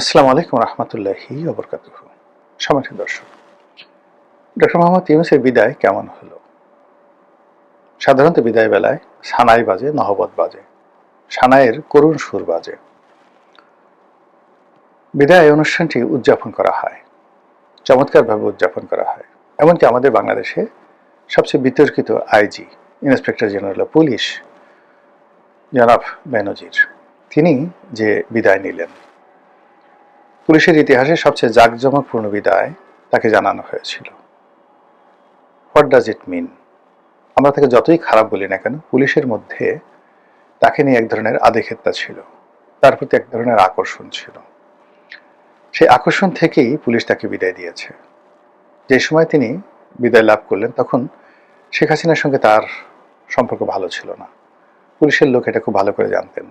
আসসালামু আলাইকুম রহমতুল্লাহি অবরকাত সমাজের দর্শক, ডক্টর মোহাম্মদ ইউনুসের বিদায় কেমন হলো? সাধারণত বিদায় বেলায় সানাই বাজে, নহবত বাজে, সানাইয়ের করুণ সুর বাজে। বিদায় অনুষ্ঠানটি উদযাপন করা হয়, চমৎকারভাবে উদযাপন করা হয়। এমনকি আমাদের বাংলাদেশে সবচেয়ে বিতর্কিত আইজি, ইন্সপেক্টর জেনারেল পুলিশ, জনাব বেনজির, তিনি যে বিদায় নিলেন পুলিশের ইতিহাসে সবচেয়ে জাঁকজমকপূর্ণ বিদায় তাকে জানানো হয়েছিল। হোয়াট ডাজ ইট মিন আমরা তাকে যতই খারাপ বলি না কেন, পুলিশের মধ্যে তাকে নিয়ে এক ধরনের আধিক্ষেত্তা ছিল। তার প্রতি এক ধরনের আকর্ষণ ছিল। সেই আকর্ষণ থেকেই পুলিশ তাকে বিদায় দিয়েছে। যে সময় তিনি বিদায় লাভ করলেন, তখন শেখ হাসিনার সঙ্গে তার সম্পর্ক ভালো ছিল না। পুলিশের লোক এটা খুব ভালো করে জানতেন।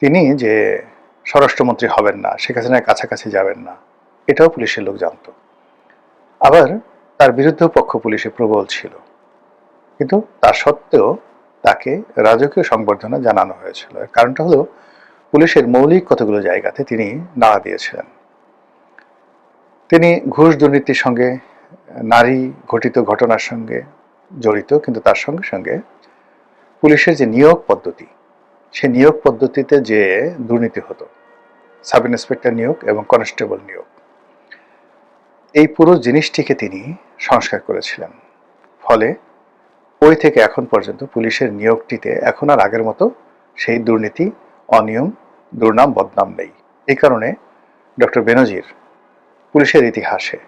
তিনি যে স্বরাষ্ট্রমন্ত্রী হবেন না, শেখ হাসিনার কাছাকাছি যাবেন না। এটাও পুলিশের লোক জানত। আবার তার বিরুদ্ধেও পক্ষ পুলিশে প্রবল ছিল। কিন্তু তা সত্ত্বেও তাকে রাজকীয় সংবর্ধনা জানানো হয়েছিল। কারণটা হলো, পুলিশের মৌলিক কতগুলো জায়গাতে তিনি নাড়া দিয়েছিলেন। তিনি ঘুষ দুর্নীতির সঙ্গে, নারী ঘটিত ঘটনার সঙ্গে জড়িত, কিন্তু তার সঙ্গে সঙ্গে পুলিশের যে নিয়োগ পদ্ধতি, সে নিয়োগ পদ্ধতিতে যে দুর্নীতি হতো সাব ইন্সপেক্টর নিয়োগ এবং কনস্টেবল নিয়োগ। এই পুরো জিনিসটিকে তিনি সংস্কার করেছিলেন। ফলে ওই থেকে এখন পর্যন্ত পুলিশের নিয়োগটিতে এখন আর আগের মতো সেই দুর্নীতি, অনিয়ম, দুর্নাম, বদনাম নেই। এই কারণে ডক্টর বেনজির পুলিশের ইতিহাসে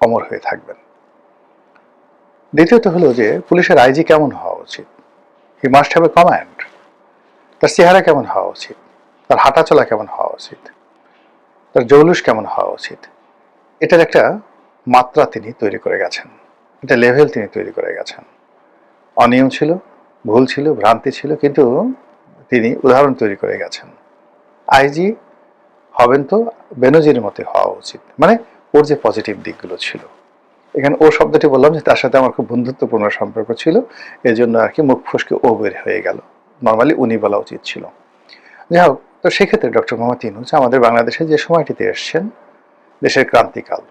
অমর হয়ে থাকবেন। দ্বিতীয়ত হলো যে পুলিশের আইজি কেমন হওয়া উচিত? He must have a command তার চেহারা কেমন হওয়া উচিত? তার হাঁটা চলা কেমন হওয়া উচিত? তার জৌলুস কেমন হওয়া উচিত? এটার একটা মাত্রা তিনি তৈরি করে গেছেন। এটা লেভেল তিনি তৈরি করে গেছেন। অনিয়ম ছিল, ভুল ছিল, ভ্রান্তি ছিল, কিন্তু তিনি উদাহরণ তৈরি করে গেছেন। আইজি হবেন তো বেনজির মতে হওয়া উচিত। মানে ওর যে পজিটিভ দিকগুলো ছিল। এখানে ও শব্দটি বললাম যে তার সাথে আমার খুব বন্ধুত্বপূর্ণ সম্পর্ক ছিল এই জন্য আর কি মুখ ফুসকে ও বের হয়ে গেল। নর্মালি উনি বলা উচিত ছিল। যাই হোক তো সেক্ষেত্রে ডক্টর মোহাম্মদ ইনুজ আমাদের বাংলাদেশে যে সময়টিতে এসছেন, দেশের ক্রান্তিকাল।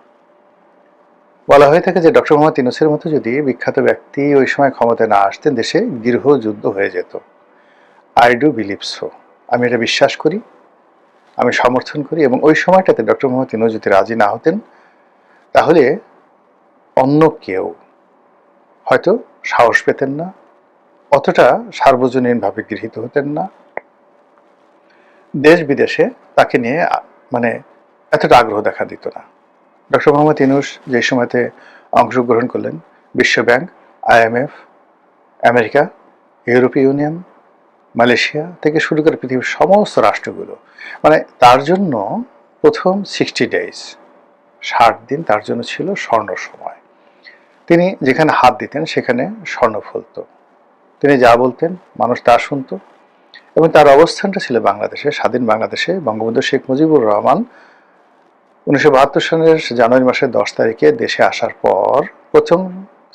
বলা হয়ে থাকে যে ডক্টর মোহাম্মদ ইনুসের মতো যদি বিখ্যাত ব্যক্তি ওই সময় ক্ষমতায় না আসতেন, দেশে দীর্ঘ যুদ্ধ হয়ে যেত। আই ডু বিলিভ সো আমি এটা বিশ্বাস করি, আমি সমর্থন করি এবং ওই সময়টাতে ডক্টর মোহাম্মদ ইনুজ যদি রাজি না হতেন, তাহলে অন্য কেউ হয়তো সাহস পেতেন না, অতটা সার্বজনীনভাবে গৃহীত হতেন না। দেশ বিদেশে তাকে নিয়ে মানে এতটা আগ্রহ দেখা দিত না। ডক্টর মোহাম্মদ ইনুস যে সময়তে অংশগ্রহণ করলেন, বিশ্ব ব্যাংক আইএমএফ আমেরিকা, ইউরোপীয় ইউনিয়ন, মালয়েশিয়া থেকে শুরু করে পৃথিবীর সমস্ত রাষ্ট্রগুলো মানে তার জন্য প্রথম সিক্সটি ডেজ ষাট দিন তার জন্য ছিল স্বর্ণ সময়। তিনি যেখানে হাত দিতেন, সেখানে স্বর্ণ ফলত। তিনি যা বলতেন, মানুষ তা শুনতো। এবং তার অবস্থানটা ছিল বাংলাদেশে, স্বাধীন বাংলাদেশে। বঙ্গবন্ধু শেখ মুজিবুর রহমান উনিশশো বাহাত্তর সালের জানুয়ারি মাসের দশ তারিখে দেশে আসার পর প্রথম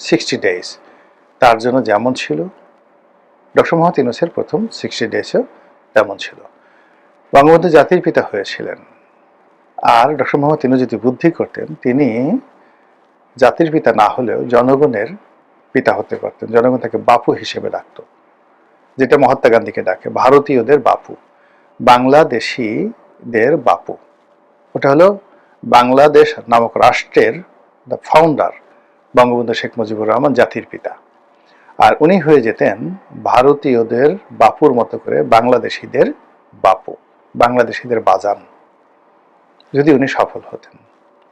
সিক্সটি ডেজ তার জন্য যেমন ছিল, ডক্টর মোহাম্মদ ইউনুসের প্রথম সিক্সটি ডেজও তেমন ছিল। বঙ্গবন্ধু জাতির পিতা হয়েছিলেন আর ডক্টর মোহাম্মদ ইনু যদি বুদ্ধি করতেন, তিনি জাতির পিতা না হলেও জনগণের পিতা হতে পারতেন। জনগণ তাকে বাপু হিসেবে ডাকত। যেটা মহাত্মা গান্ধীকে ডাকে, ভারতীয়দের বাপু, বাংলাদেশিদের বাপু। ওটা হলো বাংলাদেশ নামক রাষ্ট্রের দ্য ফাউন্ডার বঙ্গবন্ধু শেখ মুজিবুর রহমান জাতির পিতা। আর উনি হয়ে যেতেন ভারতীয়দের বাপুর মতো করে বাংলাদেশিদের বাপু, বাংলাদেশিদের বাজান। যদি উনি সফল হতেন।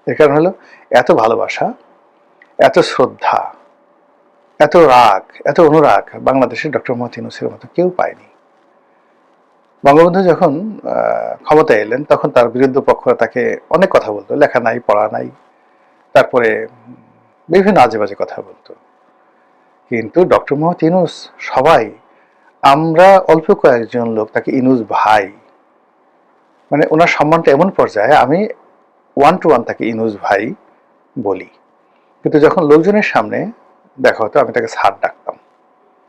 এর কারণ হলো এত ভালোবাসা, এত শ্রদ্ধা এত রাগ, এত অনুরাগ বাংলাদেশের ডক্টর মোহাম্মদ ইউনুসের মতো কেউ পায়নি। বঙ্গবন্ধু যখন ক্ষমতায় এলেন, তখন তার বিরুদ্ধ পক্ষ তাকে অনেক কথা বলতো, লেখা নাই, পড়া নাই, তারপরে বিভিন্ন আজে বাজে কথা বলতো। কিন্তু ডক্টর মোহাম্মদ ইনুস সবাই, আমরা অল্প কয়েকজন লোক, তাকে ইনুস ভাই মানে ওনার সম্মানটা এমন পর্যায়ে, আমি ওয়ান টু ওয়ান তাকে ইনুস ভাই বলি। কিন্তু যখন লোকজনের সামনে দেখা হতো আমি তাকে স্যার ডাকতাম।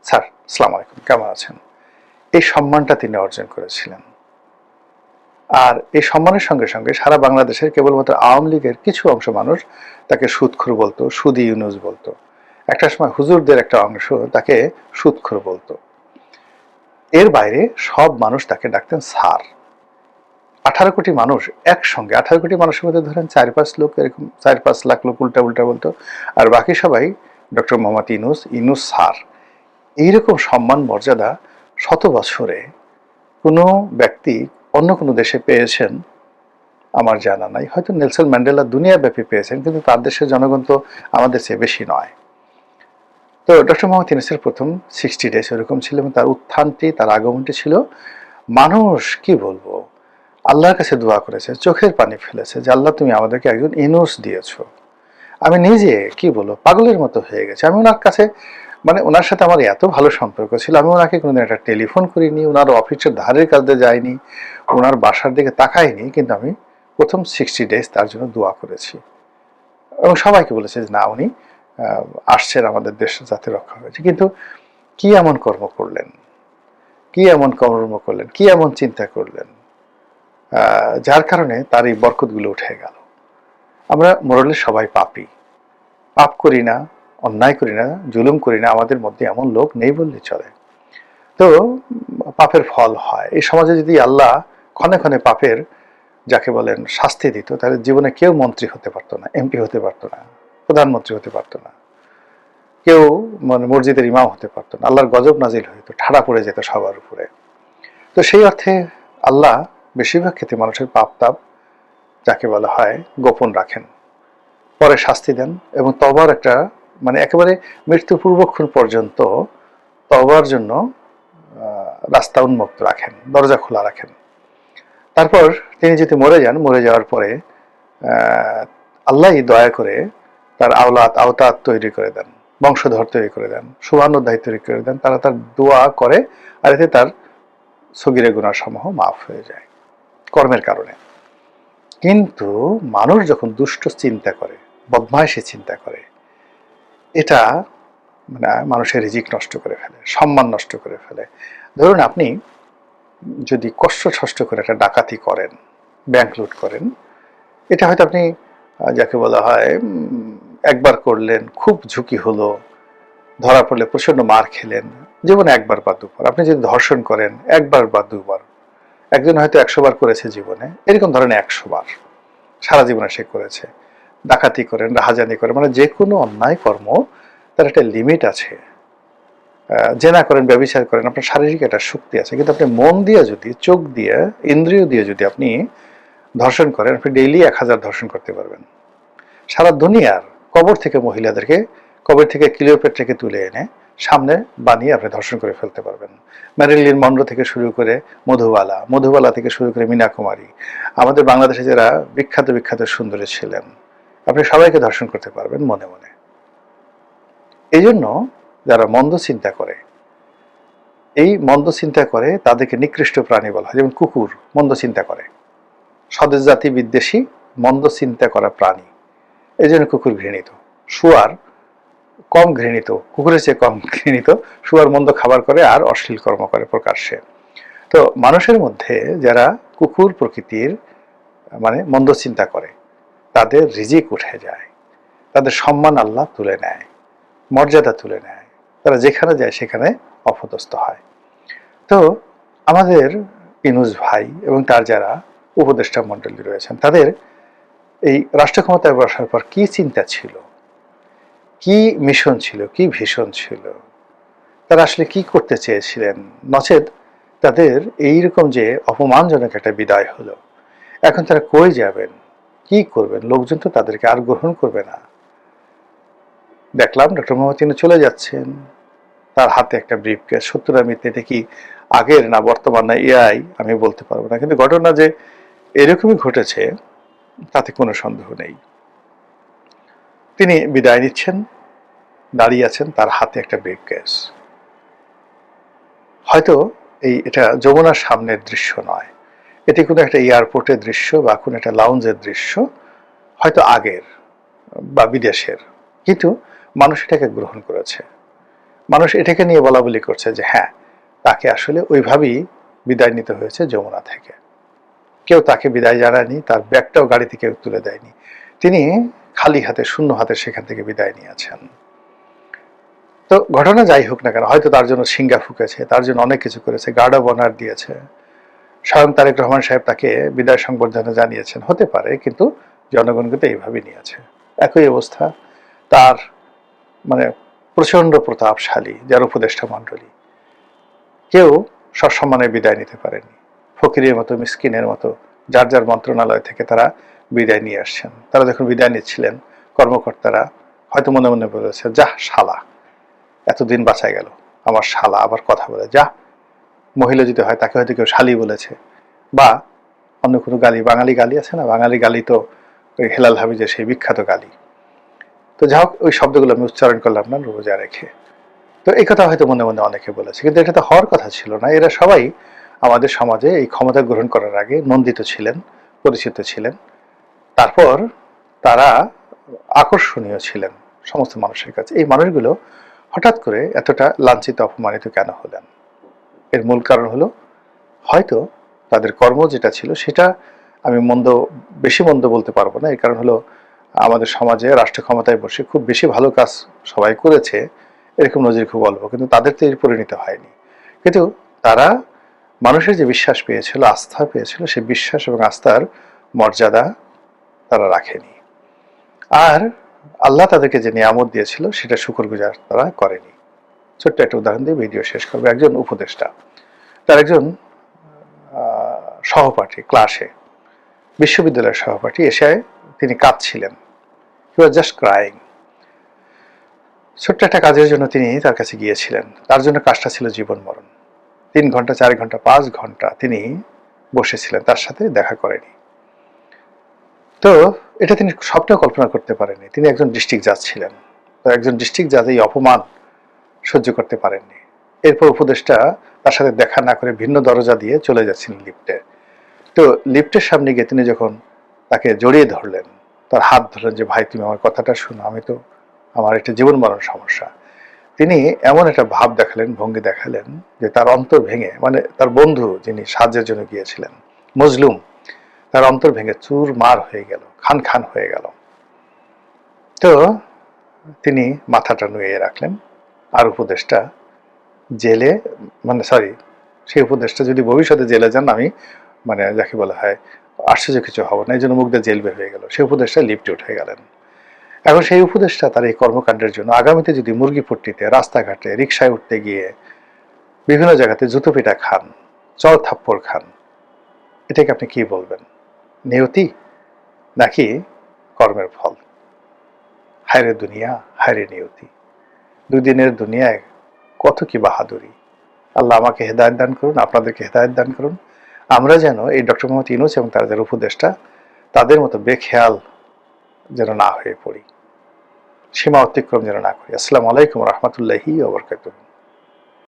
স্যার সালাম আলাইকুম, কেমন আছেন? এই সম্মানটা তিনি অর্জন করেছিলেন। আর এই সম্মানের সঙ্গে সঙ্গে সারা বাংলাদেশের কেবলমাত্র আওয়ামী লীগের কিছু অংশ মানুষ তাকে সুদখোর বলতো, সুদি ইউনুস বলতো। একটা সময় হুজুরদের একটা অংশ তাকে সুদখোর বলতো। এর বাইরে সব মানুষ তাকে ডাকতেন স্যার। আঠারো কোটি মানুষ একসঙ্গে, আঠারো কোটি মানুষের মধ্যে ধরেন চার পাঁচ লোক এরকম, চার পাঁচ লাখ লোক উল্টা উল্টা বলতো। আর বাকি সবাই ডক্টর মোহাম্মদ ইনুস ইনুস স্যার, এইরকম সম্মান মর্যাদা শত বছরে কোনো ব্যক্তি অন্য কোনো দেশে পেয়েছেন আমার জানা নাই। হয়তো নেলসন ম্যান্ডেলা দুনিয়াব্যাপী পেয়েছেন, কিন্তু তার দেশের জনগণ তো আমাদের চেয়ে বেশি নয়। তো ডক্টর মোহাম্মদ ইউনুসের প্রথম সিক্সটি ডেজ এরকম ছিল এবং তার উত্থানটি, তার আগমনটি ছিল। মানুষ, কি বলব? আল্লাহর কাছে দোয়া করেছে, চোখের পানি ফেলেছে যে, আল্লাহ, তুমি আমাদেরকে একজন ইনুস দিয়েছ। আমি নিজে, কি বলব, পাগলের মতো হয়ে গেছে। আমি ওনার কাছে মানে ওনার সাথে আমার এত ভালো সম্পর্ক ছিল, আমি ওনাকে কোনোদিন একটা টেলিফোন করিনি, ওনার অফিসের ধারের কাছে যাইনি, ওনার বাসার দিকে তাকাইনি, কিন্তু আমি প্রথম সিক্সটি ডেজ তার জন্য দোয়া করেছি। এবং সবাইকে বলেছে যে, না, উনি আসছেন আমাদের দেশ যাতে রক্ষা হয়েছে। কিন্তু কি এমন কর্ম করলেন? কি এমন কর্ম করলেন? কি এমন চিন্তা করলেন? যার কারণে তার এই বরকতগুলো উঠে গেল। আমরা মোরলে সবাই পাপি। পাপ করি না, অন্যায় করি না, জুলুম করি না, আমাদের মধ্যে এমন লোক নেই বললে চলে। তো পাপের ফল হয়। এই সমাজে যদি আল্লাহ ক্ষণে ক্ষণে পাপের যাকে বলেন শাস্তি দিত, তাহলে জীবনে কেউ মন্ত্রী হতে পারতো না, এমপি হতে পারতো না, প্রধানমন্ত্রী হতে পারতো না। কেউ মানে মসজিদের ইমাম হতে পারতো না, আল্লাহর গজব নাজিল হইতো ঠাড়া পড়ে যেত সবার উপরে। তো সেই অর্থে আল্লাহ বেশিরভাগ ক্ষেত্রে মানুষের পাপ তাপ যাকে বলা হয় গোপন রাখেন। পরে শাস্তি দেন এবং তবার একটা মানে একেবারে মৃত্যু পূর্বক্ষণ পর্যন্ত তবার জন্য রাস্তা উন্মুক্ত রাখেন দরজা খোলা রাখেন। তারপর তিনি যদি মরে যান মরে যাওয়ার পরে আহ, আল্লাহই দয়া করে তার আওলাত আওতাত তৈরি করে দেন বংশধর তৈরি করে দেন শুভানুধ্যায় তৈরি করে দেন তারা তার দোয়া করে আর এতে তার সগিরে গুণার সমূহ মাফ হয়ে যায় কর্মের কারণে। কিন্তু মানুষ যখন দুষ্ট চিন্তা করে, বদমাইশি চিন্তা করে, এটা মানে মানুষের রিজিক নষ্ট করে ফেলে, সম্মান নষ্ট করে ফেলে। ধরুন আপনি যদি কষ্ট ছষ্ট করে একটা ডাকাতি করেন ব্যাংক লুট করেন, এটা হয়তো আপনি যাকে বলা হয় একবার করলেন, খুব ঝুঁকি হলো, ধরা পড়লে প্রচণ্ড মার খেলেন, জীবনে একবার বা দুবার। আপনি যদি ধর্ষণ করেন, একবার বা দুবার একজন হয়তো একশো বার করেছে জীবনে, এরকম ধরনের একশো বার সারা জীবনে সে করেছে। ডাকাতি করেন, রাহাজানি করেন মানে যে কোনো অন্যায় কর্ম, তার একটা লিমিট আছে। জেনা করেন, ব্যবচার করেন, আপনার শারীরিক একটা শক্তি আছে, কিন্তু আপনি মন দিয়ে যদি, চোখ দিয়ে, ইন্দ্রিয় দিয়ে যদি আপনি ধর্ষণ করেন, আপনি ডেইলি এক হাজার ধর্ষণ করতে পারবেন। সারা দুনিয়ার কবর থেকে মহিলাদেরকে, কবর থেকে ক্লিওপেট্রাকে তুলে এনে সামনে বানিয়ে আপনি ধর্ষণ করে ফেলতে পারবেন। ম্যারিলিন মন্ডো থেকে শুরু করে মধুবালা মধুবালা থেকে শুরু করে মীনা কুমারী আমাদের বাংলাদেশে যারা বিখ্যাত বিখ্যাত, সুন্দরী ছিলেন, আপনি সবাইকে ধর্ষণ করতে পারবেন মনে মনে। এই জন্য যারা মন্দ চিন্তা করে, এই মন্দ চিন্তা করে তাদেরকে নিকৃষ্ট প্রাণী বলা হয়। যেমন কুকুর মন্দ চিন্তা করে, স্বদেশ জাতি বিদ্বেষী মন্দ চিন্তা করা প্রাণী। এই জন্য কুকুর ঘৃণিত। শুয়ার কম ঘৃণিত, কুকুরের চেয়ে কম ঘৃণিত শুয়ার মন্দ খাবার করে আর অশ্লীল কর্ম করে প্রকাশ্যে তো মানুষের মধ্যে যারা কুকুর প্রকৃতির মানে মন্দ চিন্তা করে, তাদের রিজিক উঠে যায়। তাদের সম্মান আল্লাহ তুলে নেয়, মর্যাদা তুলে নেয়। তারা যেখানে যায় সেখানে অপদস্থ হয়। তো আমাদের ইনুজ ভাই এবং তার যারা উপদেষ্টা মণ্ডলী রয়েছেন, তাদের এই রাষ্ট্র ক্ষমতায় বসার পর কি চিন্তা ছিল? কি মিশন ছিল, কি ভীষণ ছিল? তারা আসলে কি করতে চেয়েছিলেন? নচেত তাদের এইরকম যে অপমানজনক একটা বিদায় হলো। এখন তারা কই যাবেন? কি করবেন? লোকজন তো তাদেরকে আর গ্রহণ করবে না। দেখলাম ডক্টর মোহাম্মদ তিনি চলে যাচ্ছেন। তার হাতে একটা ব্রিফ কেস সত্তর আমি এটা কি আগের না বর্তমান না এআই, আমি বলতে পারব না। কিন্তু ঘটনা যে এরকমই ঘটেছে, তাতে কোনো সন্দেহ নেই। তিনি বিদায় নিচ্ছেন। দাঁড়িয়ে আছেন তার হাতে একটা বেগ কেস হয়তো এই এটা যমুনার সামনের দৃশ্য নয়। এটি কোনো একটা এয়ারপোর্টের দৃশ্য বা কোনো একটা লাউঞ্জের দৃশ্য, হয়তো আগের বা বিদেশের। কিন্তু মানুষ এটাকে গ্রহণ করেছে। মানুষ এটাকে নিয়ে বলা বলি করছে যে হ্যাঁ তাকে আসলে ওইভাবেই বিদায় নিতে হয়েছে যমুনা থেকে। কেউ তাকে বিদায় জানায়নি, তার ব্যাগটাও গাড়ি থেকে তুলে দেয়নি। তিনি খালি হাতে, শূন্য হাতে সেখান থেকে বিদায় নিয়েছেন। তো ঘটনা যাই হোক না কেন, হয়তো তার জন্য সিঙ্গা ফুকেছে, তার জন্য অনেক কিছু করেছে, গার্ড অব অনার দিয়েছে। স্বয়ং তারেক রহমান সাহেব তাকে বিদায় সংবর্ধনা জানিয়েছেন, হতে পারে, কিন্তু জনগণ কিন্তু এইভাবে নিয়েছে। একই অবস্থা, তার মানে প্রচণ্ড প্রতাপশালী, যার উপদেষ্টা মণ্ডলী। কেউ সসম্মানে বিদায় নিতে পারেনি। ফকিরের মতো, মিসকিনের মতো, যার যার মন্ত্রণালয় থেকে তারা বিদায় নিয়ে আসছেন। তারা যখন বিদায় নিচ্ছিলেন, কর্মকর্তারা হয়তো মনে মনে বলেছে যা শালা, এতদিন বাঁচাই গেল। আমার শালা আবার কথা বলে। যা মহিলা যদি হয়, তাকে হয়তো কেউ শালি বলেছে। বা অন্য কোনো গালি, বাঙালি গালি আছে না? বাঙালি গালি তো ওই হেলাল হাবিজের সেই বিখ্যাত গালি। তো যাই হোক, ওই শব্দগুলো আমি উচ্চারণ করলাম না, রোজা রেখে। তো এই কথা হয়তো মনে মনে অনেকে বলেছে, কিন্তু এটা তো হওয়ার কথা ছিল না। এরা সবাই আমাদের সমাজে এই ক্ষমতা গ্রহণ করার আগে নন্দিত ছিলেন, পরিচিত ছিলেন। তারপর তারা আকর্ষণীয় ছিলেন সমস্ত মানুষের কাছে। এই মানুষগুলো হঠাৎ করে এতটা লাঞ্ছিত, অপমানিত কেন হলেন? এর মূল কারণ হলো, হয়তো তাদের কর্ম যেটা ছিল সেটা আমি মন্দ, বেশি মন্দ বলতে পারব না। এই কারণ হলো, আমাদের সমাজে রাষ্ট্র ক্ষমতায় বসে খুব বেশি ভালো কাজ সবাই করেছে, এরকম নজির খুব অল্প, কিন্তু তাদের তো এর পরিণত হয়নি। কিন্তু তারা মানুষের যে বিশ্বাস পেয়েছিল, আস্থা পেয়েছিল, সেই বিশ্বাস এবং আস্থার মর্যাদা তারা রাখেনি। আর আল্লাহ তাদেরকে যে নিয়ামত দিয়েছিল, সেটা শুকর গুজার তারা করেনি। ছোট্ট একটা উদাহরণ দিয়ে ভিডিও শেষ করবে। একজন উপদেষ্টা, তার একজন সহপাঠী ক্লাসে বিশ্ববিদ্যালয়ের সহপাঠী এসে তিনি কাঁদছিলেন। হি ওয়াজ জাস্ট ক্রাইং ছোট্ট একটা কাজের জন্য তিনি তার কাছে গিয়েছিলেন। তার জন্য কাজটা ছিল জীবন মরণ। তিন ঘণ্টা, চার ঘণ্টা, পাঁচ ঘণ্টা তিনি বসেছিলেন। তার সাথে দেখা করেনি। তো এটা তিনি স্বপ্নেও কল্পনা করতে পারেননি। তিনি একজন ডিস্ট্রিক্ট জাজ ছিলেন। তো একজন ডিস্ট্রিক্ট জাজ এই অপমান সহ্য করতে পারেননি। এরপর উপদেশটা তার সাথে দেখা না করে ভিন্ন দরজা দিয়ে চলে যাচ্ছেন লিফটে। তো লিফটের সামনে গিয়ে তিনি যখন তাকে জড়িয়ে ধরলেন, তার হাত ধরলেন যে, ভাই, তুমি আমার কথাটা শুনো, আমি তো, আমার একটা জীবন মরণ সমস্যা। তিনি এমন একটা ভাব দেখালেন, ভঙ্গি দেখালেন যে, তার অন্তর ভেঙে মানে তার বন্ধু যিনি সাহায্যের জন্য গিয়েছিলেন, মজলুম তার অন্তর ভেঙে চুর মার হয়ে গেল, খান খান হয়ে গেল। তো তিনি মাথাটা নুয়ে রাখলেন আর উপদেশটা জেলে মানে সরি সেই উপদেশটা যদি ভবিষ্যতে জেলে যান, আমি মানে যাকে বলা হয় আশ্চর্য কিছু হব না, এই জন্য দিয়ে জেল বের হয়ে গেল। সেই উপদেশটা লিফটে উঠে গেলেন। এখন সেই উপদেশটা তার এই কর্মকাণ্ডের জন্য, আগামীতে যদি মুরগি পট্টিতে, রাস্তাঘাটে রিক্সায় উঠতে গিয়ে বিভিন্ন জায়গাতে জুতো পিটা খান চর থাপ্পড় খান, এটাকে আপনি কি বলবেন? নিয়তি নাকি কর্মের ফল? হায়রে দুনিয়া, হায়রে নিয়তি। দুদিনের দুনিয়ায় কত কি বাহাদুরি। আল্লাহ আমাকে হেদায়ত দান করুন, আপনাদেরকে হেদায়ত দান করুন। আমরা যেন এই ডক্টর মোহাম্মদ ইউনুস এবং তাদের উপদেষ্টা তাদের মতো বেখেয়াল যেন না হয়ে পড়ি। সীমা অতিক্রম যেন না করি। আসসালামু আলাইকুম রহমতুল্লাহি ওবরকাতুহ